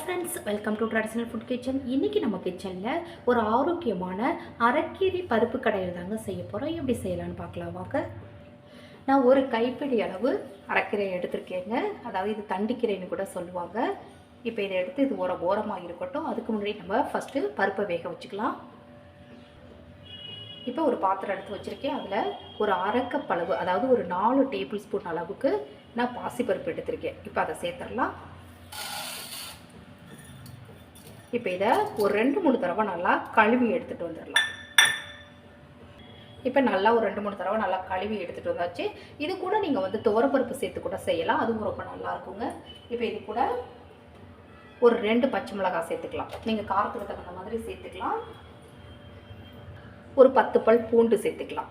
Friends welcome to traditional food kitchen இன்றைக்கி நம்ம கிச்சனில் ஒரு ஆரோக்கியமான அரைக்கீரை பருப்பு கடையில் தாங்க செய்ய போகிறோம் எப்படி செய்யலாம்னு பார்க்கலாம் வாங்க. நான் ஒரு கைப்பிடி அளவு அரைக்கீரை எடுத்திருக்கேங்க. அதாவது இது தண்டிக்கீரைன்னு கூட சொல்லுவாங்க. இப்போ இதை எடுத்து இது ஓர ஓரமாக இருக்கட்டும். அதுக்கு முன்னாடி நம்ம ஃபஸ்ட்டு பருப்பை வேக வச்சுக்கலாம். இப்போ ஒரு பாத்திரம் எடுத்து வச்சுருக்கேன். அதில் ஒரு அரைக்கப்பளவு அதாவது ஒரு நாலு டேபிள் ஸ்பூன் அளவுக்கு நான் பாசிப்பருப்பு எடுத்திருக்கேன். இப்போ அதை சேர்த்துடலாம். இப்போ இதை ஒரு ரெண்டு மூணு தடவை நல்லா கழுவி எடுத்துகிட்டு வந்துடலாம். இப்போ நல்லா ஒரு ரெண்டு மூணு தடவை நல்லா கழுவி எடுத்துகிட்டு வந்தாச்சு. இது கூட நீங்கள் வந்து துவரப்பருப்பு சேர்த்து கூட செய்யலாம். அதுவும் ரொம்ப நல்லா இருக்குங்க. இப்போ இது கூட ஒரு ரெண்டு பச்சை மிளகாய் சேர்த்துக்கலாம். நீங்கள் காரத்துக்கு தகுந்த மாதிரி சேர்த்துக்கலாம். ஒரு பத்து பல் பூண்டு சேர்த்துக்கலாம்.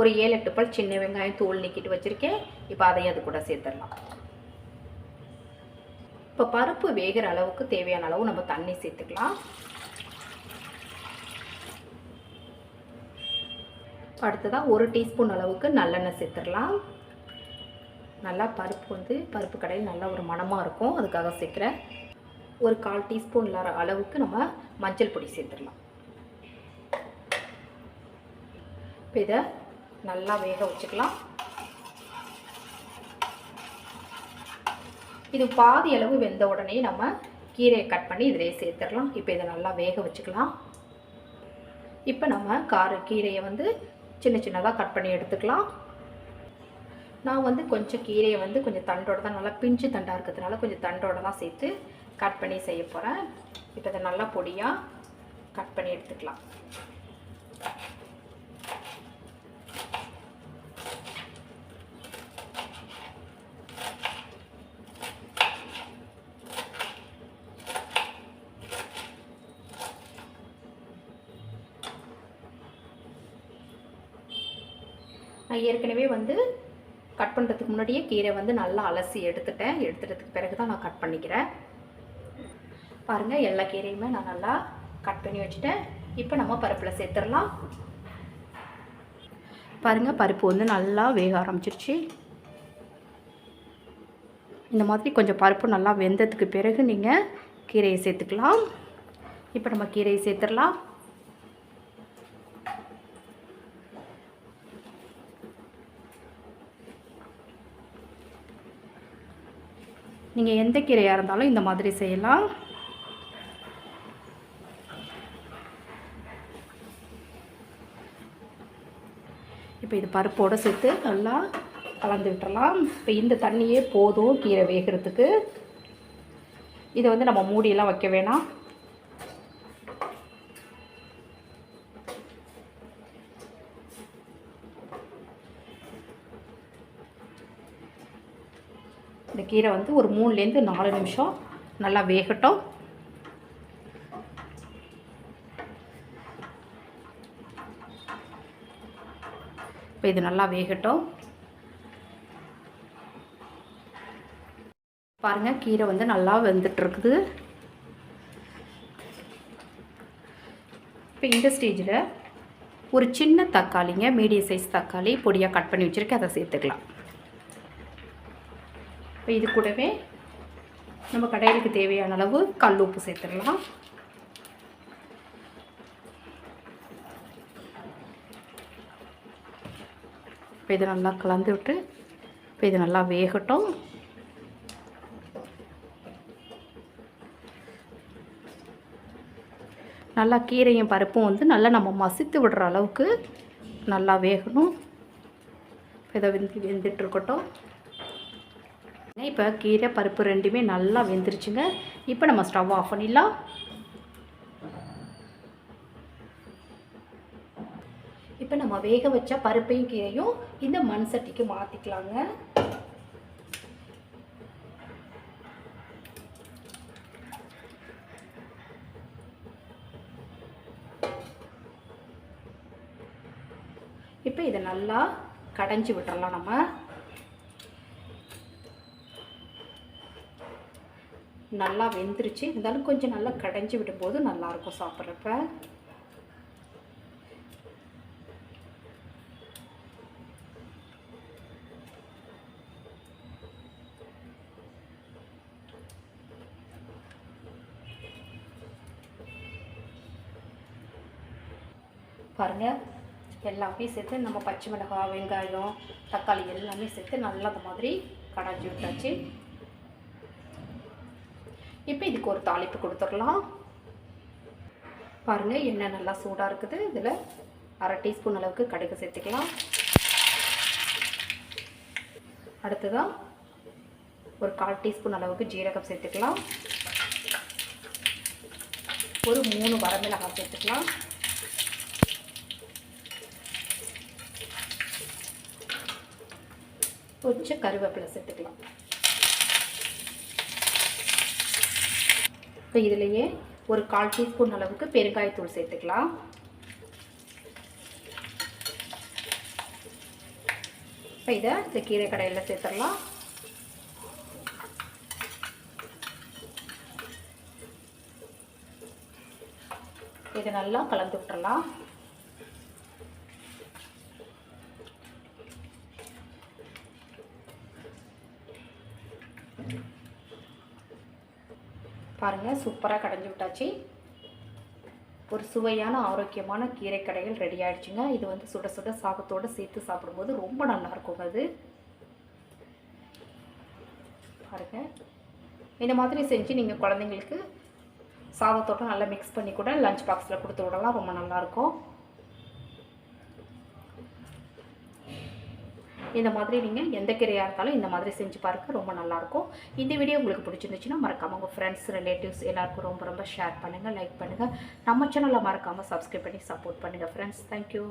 ஒரு ஏழு எட்டு பல் சின்ன வெங்காயம் தோல் நீக்கிட்டு வச்சுருக்கேன். இப்போ அதையும் அது கூட சேர்த்துடலாம். இப்போ பருப்பு வேகிற அளவுக்கு தேவையான அளவு நம்ம தண்ணி சேர்த்துக்கலாம். அடுத்ததாக ஒரு டீஸ்பூன் அளவுக்கு நல்லெண்ணெய் சேர்த்துடலாம். நல்லா பருப்பு வந்து பருப்பு கடையில் நல்லா ஒரு மணமாக இருக்கும். அதுக்காக சேர்க்குறேன். ஒரு கால் டீஸ்பூன் அளவுக்கு நம்ம மஞ்சள் பொடி சேர்த்துடலாம். இப்போ இதை நல்லா வேக வச்சுக்கலாம். இது பாதி அளவு வெந்த உடனே நம்ம கீரையை கட் பண்ணி இதிலே சேர்த்துடலாம். இப்போ இதை நல்லா வேக வச்சுக்கலாம். இப்போ நம்ம கார கீரையை வந்து சின்ன சின்னதாக கட் பண்ணி எடுத்துக்கலாம். நான் வந்து கொஞ்சம் கீரையை வந்து கொஞ்சம் தண்டோட தான் நல்லா பிஞ்சு தண்டாக இருக்கிறதுனால கொஞ்சம் தண்டோட தான் சேர்த்து கட் பண்ணி செய்ய போகிறேன் இப்போ இதை நல்லா பொடியாக கட் பண்ணி எடுத்துக்கலாம். நான் ஏற்கனவே வந்து கட் பண்ணுறதுக்கு முன்னாடியே கீரை வந்து நல்லா அலசி எடுத்துட்டேன். எடுத்துட்டதுக்கு பிறகு தான் நான் கட் பண்ணிக்கிறேன். பாருங்கள் எல்லா கீரையுமே நான் நல்லா கட் பண்ணி வச்சுட்டேன். இப்போ நம்ம பருப்பில் சேர்த்துடலாம். பாருங்கள் பருப்பு வந்து நல்லா வேக ஆரம்பிச்சிருச்சு. இந்த மாதிரி கொஞ்சம் பருப்பு நல்லா வெந்ததுக்கு பிறகு நீங்கள் கீரையை சேர்த்துக்கலாம். இப்போ நம்ம கீரையை சேர்த்துடலாம். நீங்கள் எந்த கீரையாக இருந்தாலும் இந்த மாதிரி செய்யலாம். இப்போ இது பருப்போடு சேர்த்து நல்லா கலந்து விட்டுறலாம். இப்போ இந்த தண்ணியே போதும் கீரை வேகிறதுக்கு. இதை வந்து நம்ம மூடியெல்லாம் வைக்க வேணாம். இந்த கீரை வந்து ஒரு மூணுலேருந்து நாலு நிமிஷம் நல்லா வேகட்டும். இப்போ இது நல்லா வேகட்டும். பாருங்கள் கீரை வந்து நல்லா வெந்துட்டுருக்குது. இப்போ இந்த ஸ்டேஜில் ஒரு சின்ன தக்காளிங்க மீடியம் சைஸ் தக்காளி பொடியாக கட் பண்ணி வச்சுருக்கேன் அதை சேர்த்துக்கலாம். இப்போ இது கூடவே நம்ம கடையிலுக்கு தேவையான அளவு கல் உப்பு சேர்த்துடலாம். இப்போ இதை நல்லா கலந்து விட்டு இப்போ இது நல்லா வேகட்டும். நல்லா கீரையும் பருப்பும் வந்து நல்லா நம்ம மசித்து விடுற அளவுக்கு நல்லா வேகணும். இதை வெந்து வெந்துட்டுருக்கட்டும் இப்போ கீரை பருப்பு ரெண்டுமே நல்லா வெந்துருச்சுங்க. இப்போ நம்ம ஸ்டவ் ஆஃப் பண்ணிடலாம். இப்போ நம்ம வேக வச்ச பருப்பையும் கீரையும் இந்த மண் சட்டிக்கு மாற்றிக்கலாங்க இப்போ இதை நல்லா கடைஞ்சி விட்டுறலாம் நம்ம. நல்லா வெந்துருச்சு. இருந்தாலும் கொஞ்சம் நல்லா கடைஞ்சி விடும்போது நல்லாயிருக்கும் சாப்பிட்றப்ப. பாருங்கள் எல்லாமே சேர்த்து நம்ம பச்சை மிளகாய் வெங்காயம் தக்காளி எல்லாமே சேர்த்து நல்லது மாதிரி கடைஞ்சி விட்டாச்சு. இப்போ இதுக்கு ஒரு தாளிப்பு கொடுத்துடலாம். பாருங்கள் எண்ணெய் நல்லா சூடாக இருக்குது. இதில் அரை டீஸ்பூன் அளவுக்கு கடுகு சேர்த்துக்கலாம். அடுத்ததாக ஒரு கால் டீஸ்பூன் அளவுக்கு ஜீரகம் சேர்த்துக்கலாம். ஒரு மூணு வரமிளகாய் சேர்த்துக்கலாம். கொஞ்சம் கருவேப்பிலை சேர்த்துக்கலாம். இப்போ இதுலேயே ஒரு கால் டீஸ்பூன் அளவுக்கு பெருங்காயத்தூள் சேர்த்துக்கலாம். இப்போ இதை இந்த கீரை கடையில் சேர்த்துடலாம். இதை நல்லா கலந்து விட்டுறலாம் பாருங்கள் சூப்பராக கடைஞ்சி விட்டாச்சு. ஒரு சுவையான ஆரோக்கியமான கீரை கடைகள் ரெடி ஆகிடுச்சுங்க இது வந்து சுட சுட சாதத்தோடு சேர்த்து சாப்பிடும்போது ரொம்ப நல்லா அது. பாருங்கள் இந்த மாதிரி செஞ்சு நீங்கள் குழந்தைங்களுக்கு சாதத்தோட நல்லா மிக்ஸ் பண்ணி கூட லஞ்ச் பாக்ஸில் கொடுத்து விடலாம். ரொம்ப நல்லாயிருக்கும் இந்த மாதிரி நீங்கள் எந்த கீரையாக இருந்தாலும் இந்த மாதிரி செஞ்சு பார்க்க ரொம்ப நல்லாயிருக்கும். இந்த வீடியோ உங்களுக்கு பிடிச்சிருந்துச்சுன்னா மறக்காமல் உங்கள் ஃப்ரெண்ட்ஸ் ரிலேட்டிவ்ஸ் எல்லாருக்கும் ரொம்ப ரொம்ப ஷேர் பண்ணுங்கள் லைக் பண்ணுங்கள் நம்ம சேனலை மறக்காமல் சப்ஸ்கிரைப் பண்ணி சப்போர்ட் பண்ணுங்கள் ஃப்ரெண்ட்ஸ் தேங்க்யூ